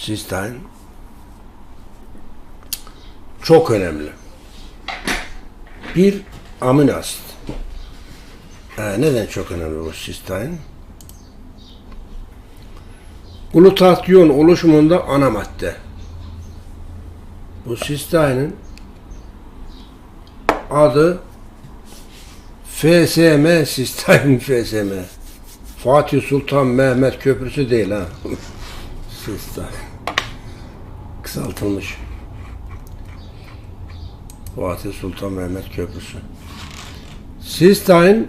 Sistein çok önemli. Bir amino asit. Ee, neden çok önemli bu sistein? Glutatyon oluşumunda ana madde. Bu sisteinin adı FSM sistein FSM. Fatih Sultan Mehmet Köprüsü değil ha. Sistein. Kısaltılmış. Fatih Sultan Mehmet Köprüsü. Sistein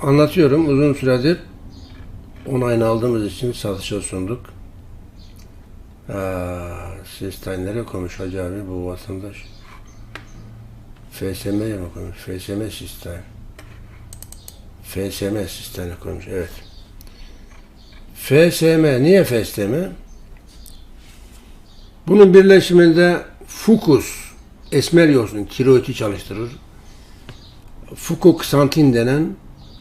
anlatıyorum uzun süredir onayını aldığımız için satışa sunduk. Koymuş Hacı abi bu vatandaş. FSM'ye mi koymuş? FSM Sistein. FSM Sistein'e koymuş. Evet. FSM. Niye FSM? Bunun birleşiminde fukus, esmer yosun, çalıştırır. Fukoksantin denen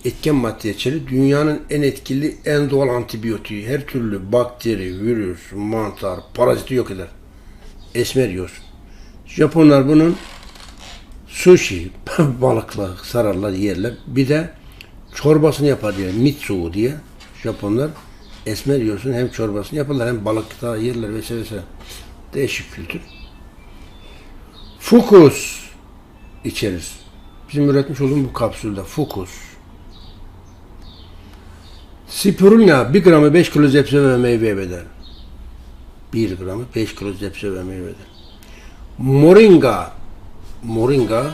etken madde içerir. Dünyanın en etkili, en doğal antibiyotiği. Her türlü bakteri, virüs, mantar, paraziti yok eder. Esmer yosun. Japonlar bunun sushi, balıkla sararlar, yerler. Bir de çorbasını yapar diye, mitsu diye. Japonlar esmer yosun hem çorbasını yaparlar hem balıkta yerler vesaire vesaire. Değişik kültür. Fukus içerir. Bizim üretmiş olduğumuz bu kapsülde fukus. Spirulina 1 gramı 5 kilo zepse ve meyve bedel. 1 gramı 5 kilo zepse ve meyve bedel. Moringa moringa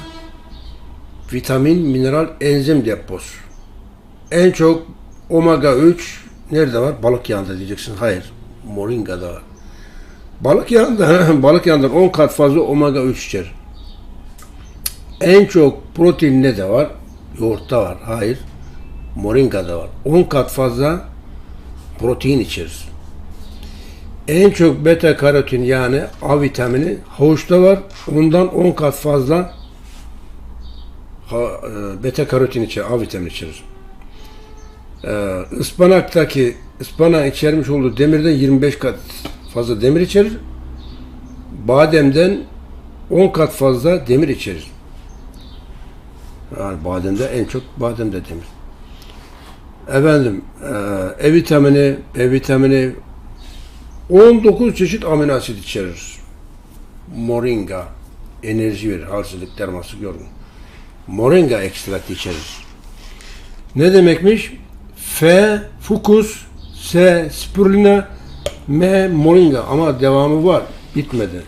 vitamin, mineral, enzim deposu. En çok omega 3 nerede var? Balık yağında diyeceksin. Hayır. Moringa'da var. Balık yağında, balık yağından 10 kat fazla omega 3 içer. En çok protein ne de var? Yoğurtta var. Hayır. Moringa'da var. 10 kat fazla protein içerir. En çok beta karotin yani A vitamini havuçta var. Ondan 10 kat fazla e, beta karotin içerir, A vitamini içerir. Ee, ıspanaktaki ıspanak içermiş olduğu demirden 25 kat fazla demir içerir. Bademden 10 kat fazla demir içerir. Yani bademde en çok bademde demir. Efendim, e, E vitamini, E vitamini 19 çeşit amino asit içerir. Moringa enerji verir, halsizlik, derması, yorgun. Moringa ekstraktı içerir. Ne demekmiş? F fukus, S spirulina, M moringa ama devamı var. Bitmedi.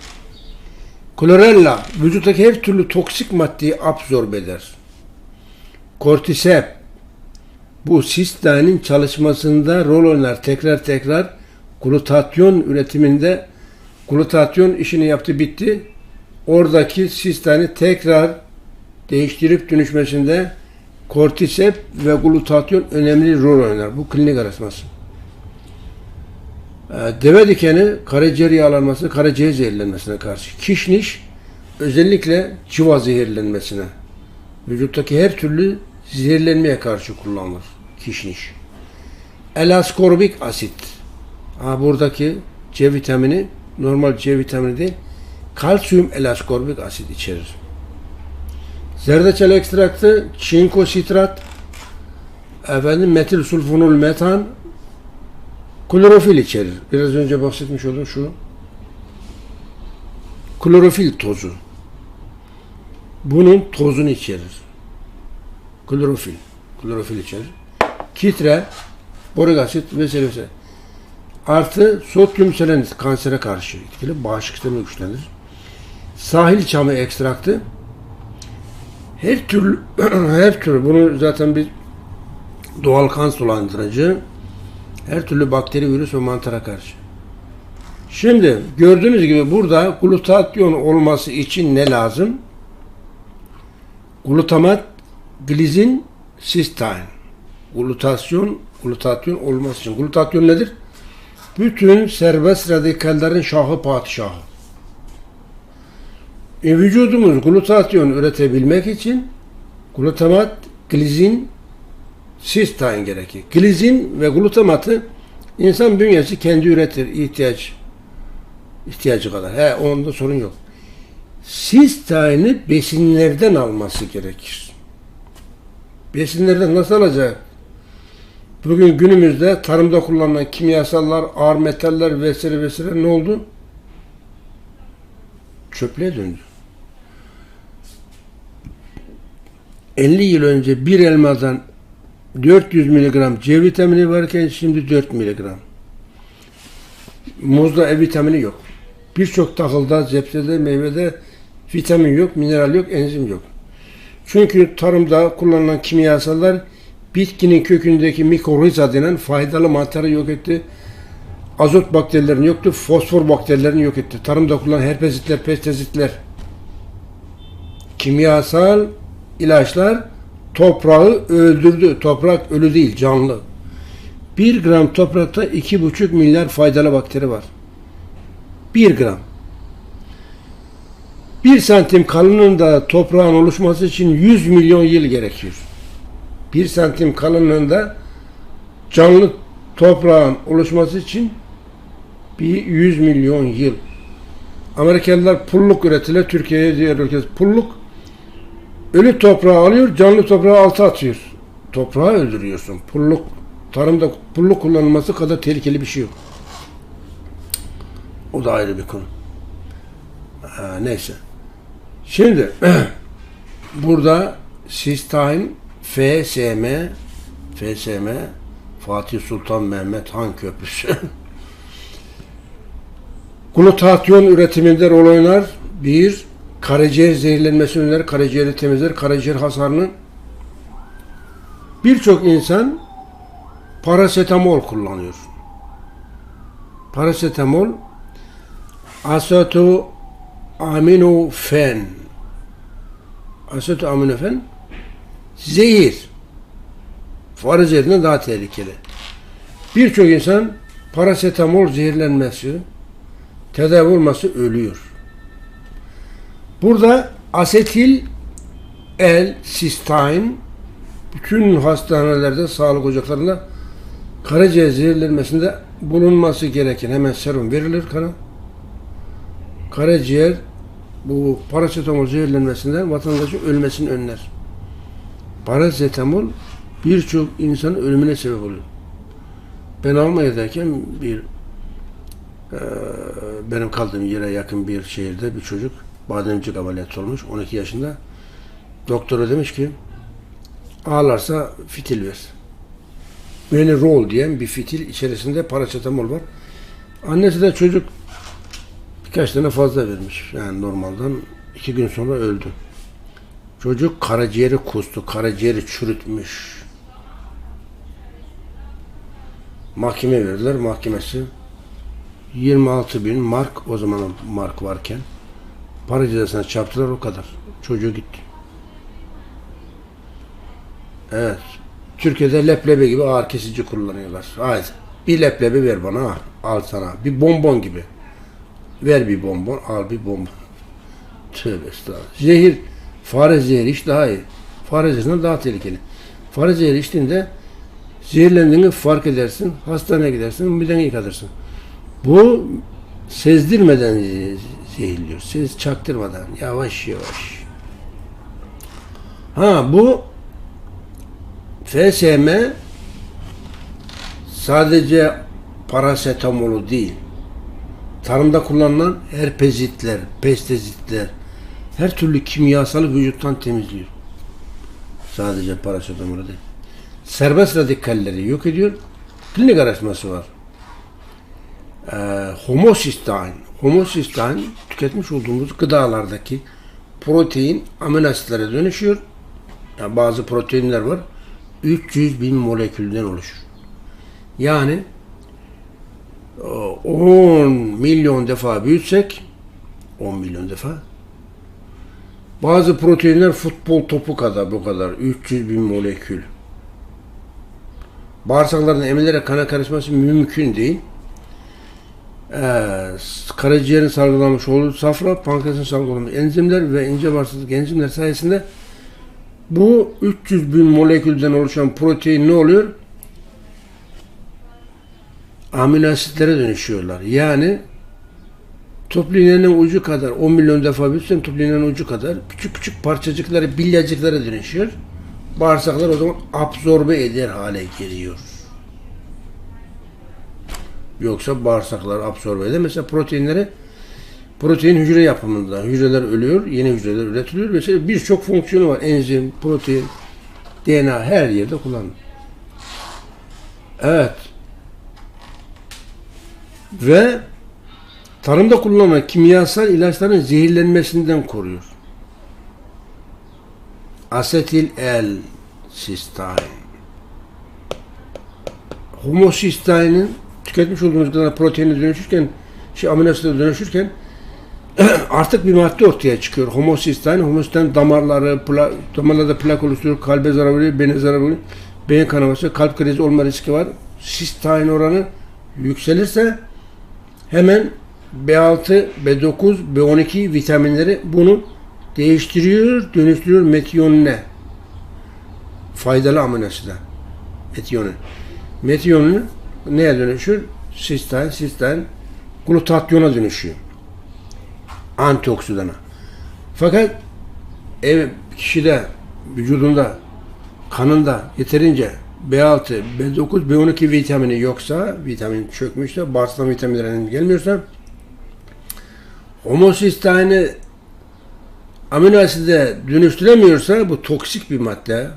Chlorella vücuttaki her türlü toksik maddeyi absorbe eder. Kortisep bu sistanin çalışmasında rol oynar. Tekrar tekrar glutatyon üretiminde glutatyon işini yaptı bitti. Oradaki sistani tekrar değiştirip dönüşmesinde kortisep ve glutatyon önemli rol oynar. Bu klinik araştırması. Ee, Deve dikeni karaciğer yağlanması, karaciğer zehirlenmesine karşı. Kişniş özellikle civa zehirlenmesine. Vücuttaki her türlü zehirlenmeye karşı kullanılır. Kişniş. Elaskorbik asit. Ha, buradaki C vitamini normal C vitamini değil, kalsiyum elaskorbik asit içerir. Zerdeçal ekstraktı, çinko sitrat, efendim metil sulfonul metan, klorofil içerir. Biraz önce bahsetmiş olduğum şu klorofil tozu. Bunun tozunu içerir. Klorofil. Klorofil içerir. Kitre, borik asit vesaire vesaire. Artı sodyum selenit kansere karşı etkili. Bağışıklık sistemini güçlendirir. Sahil çamı ekstraktı. Her türlü her türlü bunu zaten bir doğal kan sulandırıcı. Her türlü bakteri, virüs ve mantara karşı. Şimdi gördüğünüz gibi burada glutatyon olması için ne lazım? Glutamat, glizin, sistein. Glutasyon, glutatyon olması için. Glutatyon nedir? Bütün serbest radikallerin şahı padişahı. E, vücudumuz glutatyon üretebilmek için glutamat, glizin, sistein gerekir. Glizin ve glutamatı insan bünyesi kendi üretir ihtiyaç İhtiyacı kadar. He onda sorun yok. Sisteini besinlerden alması gerekir. Besinlerden nasıl alacak? Bugün günümüzde tarımda kullanılan kimyasallar, ağır metaller vesaire vesaire ne oldu? Çöplüğe döndü. 50 yıl önce bir elmadan 400 miligram C vitamini varken şimdi 4 miligram. Muzda E vitamini yok. Birçok tahılda, zepsede, meyvede vitamin yok, mineral yok, enzim yok. Çünkü tarımda kullanılan kimyasallar bitkinin kökündeki mikoriza denen faydalı maddeleri yok etti. Azot bakterilerini yoktu, fosfor bakterilerini yok etti. Tarımda kullanılan herpezitler, pestizitler, kimyasal ilaçlar toprağı öldürdü. Toprak ölü değil, canlı. 1 gram toprakta 2,5 milyar faydalı bakteri var. 1 gram. 1 santim kalınlığında toprağın oluşması için 100 milyon yıl gerekiyor. 1 santim kalınlığında canlı toprağın oluşması için bir 100 milyon yıl. Amerikalılar pulluk ürettiler. Türkiye'ye diğer ülke pulluk ölü toprağı alıyor, canlı toprağı alta atıyor. Toprağı öldürüyorsun. Pulluk tarımda pulluk kullanılması kadar tehlikeli bir şey yok. O da ayrı bir konu. Ha, neyse. Şimdi burada Sistine FSM FSM Fatih Sultan Mehmet Han Köprüsü glutatyon üretiminde rol oynar. Bir, karaciğer zehirlenmesini önler, karaciğeri temizler, karaciğer hasarını. Birçok insan parasetamol kullanıyor. Parasetamol aseto aminofen aseto aminofen zehir. Farı zehrinden daha tehlikeli. Birçok insan parasetamol zehirlenmesi, tedavi olması ölüyor. Burada asetil el sistine bütün hastanelerde, sağlık ocaklarında karaciğer zehirlenmesinde bulunması gereken hemen serum verilir kana. Karaciğer bu parasetamol zehirlenmesinden vatandaşın ölmesini önler. Parasetamol birçok insanın ölümüne sebep oluyor. Ben Almanya'dayken bir benim kaldığım yere yakın bir şehirde bir çocuk bademcik ameliyatı olmuş 12 yaşında. Doktora demiş ki ağlarsa fitil ver. Beni roll diyen bir fitil içerisinde parasetamol var. Annesi de çocuk birkaç tane fazla vermiş. Yani normalden iki gün sonra öldü. Çocuk karaciğeri kustu, karaciğeri çürütmüş. Mahkeme verdiler, mahkemesi 26 bin mark, o zaman mark varken para cezasına çarptılar o kadar. Çocuğu gitti. Evet. Türkiye'de leblebi gibi ağır kesici kullanıyorlar. Haydi. Bir leblebi ver bana al, sana. Bir bonbon gibi. Ver bir bonbon, al bir bonbon. Tövbe estağfurullah. Zehir, fare zehri iç daha iyi. Fare zehrinden daha tehlikeli. Fare zehri içtiğinde zehirlendiğini fark edersin. Hastaneye gidersin, mideni yıkatırsın. Bu sezdirmeden zehirliyor. Siz çaktırmadan yavaş yavaş. Ha bu FSM sadece parasetamolu değil. Tarımda kullanılan herpezitler, pestizitler, her türlü kimyasalı vücuttan temizliyor. Sadece parasetamolu değil. Serbest radikalleri yok ediyor. Klinik araştırması var. Ee, homocysteine, homocysteine tüketmiş olduğumuz gıdalardaki protein amino asitlere dönüşüyor. Yani bazı proteinler var. 300 bin molekülden oluşur. Yani 10 milyon defa büyütsek 10 milyon defa bazı proteinler futbol topu kadar bu kadar 300 bin molekül. Bağırsakların emilerek kana karışması mümkün değil. Ee, karaciğerin salgılamış olduğu safra, pankreasın salgılamış enzimler ve ince bağırsak enzimler sayesinde bu 300 bin molekülden oluşan protein ne oluyor? Amino asitlere dönüşüyorlar. Yani Toplu ucu kadar 10 milyon defa büyütsen toplu ucu kadar küçük küçük parçacıkları bilyacıklara dönüşüyor. Bağırsaklar o zaman absorbe eder hale geliyor. Yoksa bağırsaklar absorbe eder. Mesela proteinleri protein hücre yapımında. Hücreler ölüyor, yeni hücreler üretiliyor. Mesela birçok fonksiyonu var. Enzim, protein, DNA her yerde kullanılır. Evet. Ve tarımda kullanılan kimyasal ilaçların zehirlenmesinden koruyor. Asetil el sistein. Homosisteinin tüketmiş olduğumuz kadar proteine dönüşürken, şey amino asite dönüşürken artık bir madde ortaya çıkıyor. Homosistein, homosistein damarları, pla, damarlarda plak oluşturuyor, kalbe zarar veriyor, beyne zarar veriyor. Beyin kanaması, kalp krizi olma riski var. Sistein oranı yükselirse hemen B6, B9, B12 vitaminleri bunu değiştiriyor, dönüştürüyor metiyonine. Faydalı amino aside. Metiyonin. Metiyonin neye dönüşür? Sistein, sistein glutatyona dönüşüyor. Antioksidana. Fakat ev kişide vücudunda kanında yeterince B6, B9, B12 vitamini yoksa, vitamin çökmüşse, bağırsak vitaminlerinin gelmiyorsa homosisteini amino aside dönüştüremiyorsa bu toksik bir madde.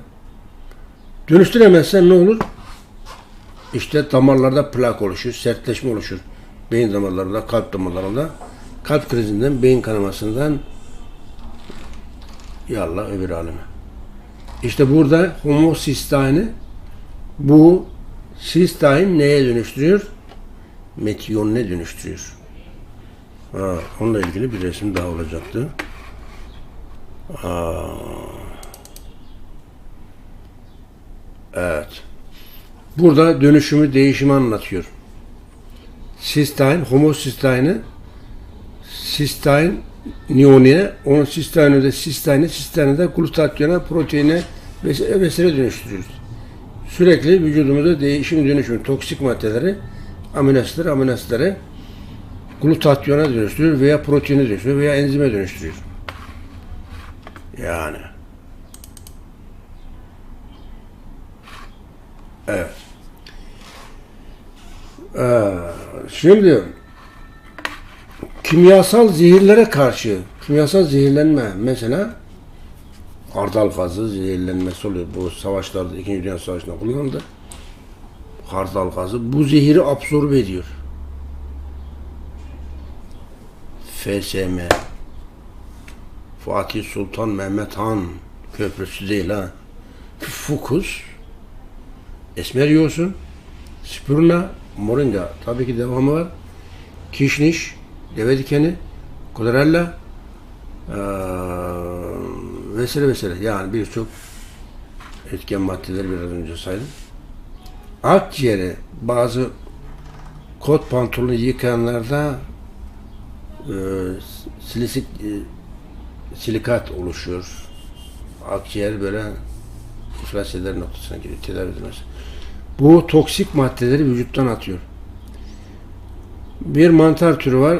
Dönüştüremezse ne olur? İşte damarlarda plak oluşur, sertleşme oluşur. Beyin damarlarında, kalp damarlarında, kalp krizinden, beyin kanamasından yallah öbür aleme. İşte burada homosisteini bu sistein neye dönüştürüyor? Metiyonine dönüştürüyor. Ha, onunla ilgili bir resim daha olacaktı. Aa. Evet. Burada dönüşümü, değişimi anlatıyor. Sistein, homosisteini sistein niyoniye, onun sisteini de sisteini, sisteini de glutatyona, proteine vesaire, vesaire dönüştürüyoruz. Sürekli vücudumuzda değişim dönüşüm, toksik maddeleri, amino asitleri, amino asitleri glutatyona dönüştürüyor veya proteine dönüştürüyor veya enzime dönüştürüyor. Yani. Evet. Ee, şimdi kimyasal zehirlere karşı kimyasal zehirlenme mesela hardal gazı zehirlenmesi oluyor. Bu savaşlarda, İkinci Dünya Savaşı'nda kullanıldı. Hardal gazı bu zehiri absorbe ediyor. FSM Fatih Sultan Mehmet Han Köprüsü değil ha. Fukus Esmer yosun Spirulina Moringa tabii ki devamı var. Kişniş Deve dikeni Chlorella ee, vesaire vesaire yani birçok etken maddeleri biraz önce saydım. Akciğeri bazı kot pantolonu yıkayanlarda e, silisik e, silikat oluşuyor. Akciğer böyle iflas eder noktasına giriyor. Tedavi edilmez. Bu toksik maddeleri vücuttan atıyor. Bir mantar türü var.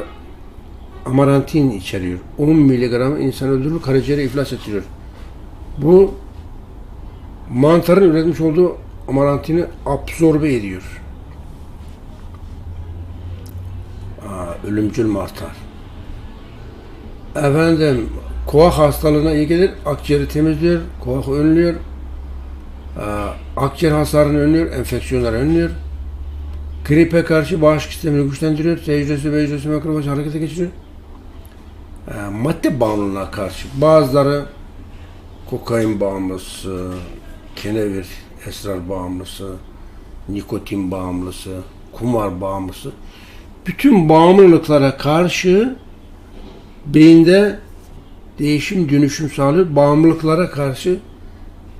Amarantin içeriyor. 10 miligram insan öldürür, karaciğeri iflas ettiriyor. Bu mantarın üretmiş olduğu amarantini absorbe ediyor. Aa, ölümcül mantar. Efendim koah hastalığına iyi gelir. Akciğeri temizliyor. Koah önlüyor. Aa, akciğer hasarını önlüyor. Enfeksiyonları önlüyor. Gripe karşı bağışıklık sistemini güçlendiriyor. T hücresi, B harekete geçiriyor. Aa, madde bağımlılığına karşı bazıları kokain bağımlısı, kenevir, esrar bağımlısı, nikotin bağımlısı, kumar bağımlısı. Bütün bağımlılıklara karşı beyinde değişim dönüşüm sağlıyor. Bağımlılıklara karşı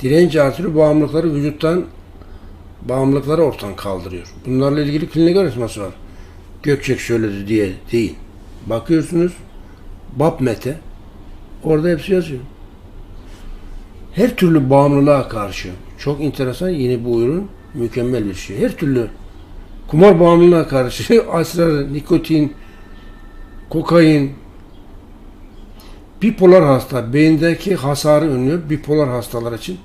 direnç artırıyor. Bağımlılıkları vücuttan bağımlılıkları ortadan kaldırıyor. Bunlarla ilgili klinik araştırması var. Gökçek söyledi diye değil. Bakıyorsunuz BAPMET'e orada hepsi yazıyor. Her türlü bağımlılığa karşı çok enteresan yeni bu ürün mükemmel bir şey. Her türlü kumar bağımlılığına karşı asrar, nikotin, kokain, bipolar hasta, beyindeki hasarı önlüyor. Bipolar hastalar için.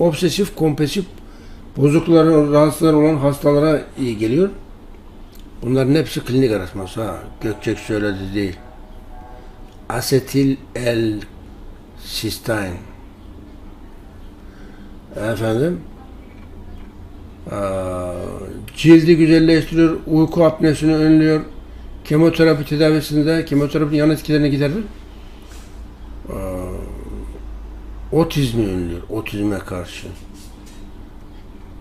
Obsesif, kompulsif bozuklukları, rahatsızlar olan hastalara iyi geliyor. Bunların hepsi klinik araştırması ha. Gökçek söyledi değil. Asetil el sistine. Efendim cildi güzelleştiriyor, uyku apnesini önlüyor, kemoterapi tedavisinde kemoterapinin yan etkilerini giderir. Aa, otizmi önlüyor, otizme karşı.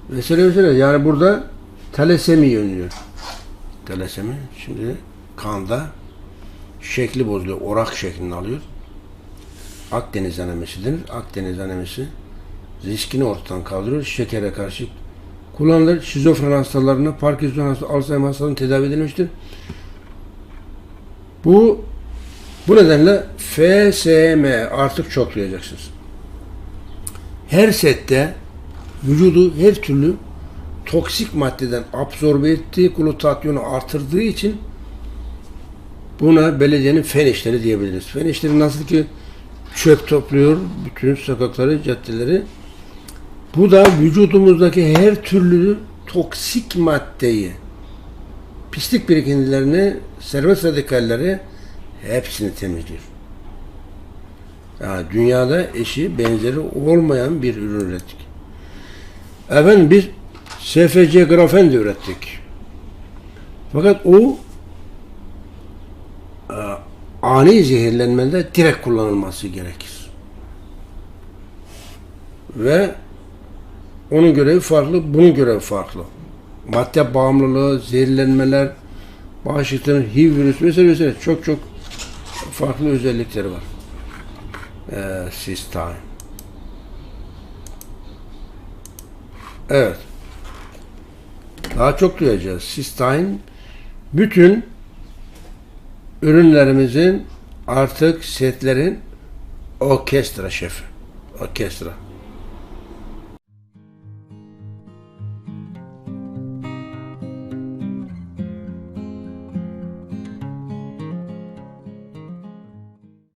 Vesaire vesaire. Yani burada talasemi önlüyor. Talasemi şimdi kanda şekli bozuluyor, orak şeklini alıyor. Akdeniz anemisi denir. Akdeniz anemisi riskini ortadan kaldırıyor. Şekere karşı kullanılır. Şizofren hastalarına, Parkinson hastalarına, Alzheimer hastalarına tedavi edilmiştir. Bu bu nedenle FSM artık çok duyacaksınız. Her sette vücudu her türlü toksik maddeden absorbe ettiği glutatyonu artırdığı için buna belediyenin fen işleri diyebiliriz. Fen işleri nasıl ki çöp topluyor bütün sokakları, caddeleri. Bu da vücudumuzdaki her türlü toksik maddeyi, pislik birikintilerini, serbest radikalleri hepsini temizliyor. Yani dünyada eşi benzeri olmayan bir ürün ürettik. Efendim biz SFC grafen de ürettik. Fakat o e, ani zehirlenmede direkt kullanılması gerekir. Ve onun görevi farklı, bunun görevi farklı. Madde bağımlılığı, zehirlenmeler, bağışıklığın HIV virüsü vesaire vesaire çok çok farklı özellikleri var. Ee, Sistine. Evet. Daha çok duyacağız. Sistine bütün ürünlerimizin artık setlerin orkestra şefi. Orkestra.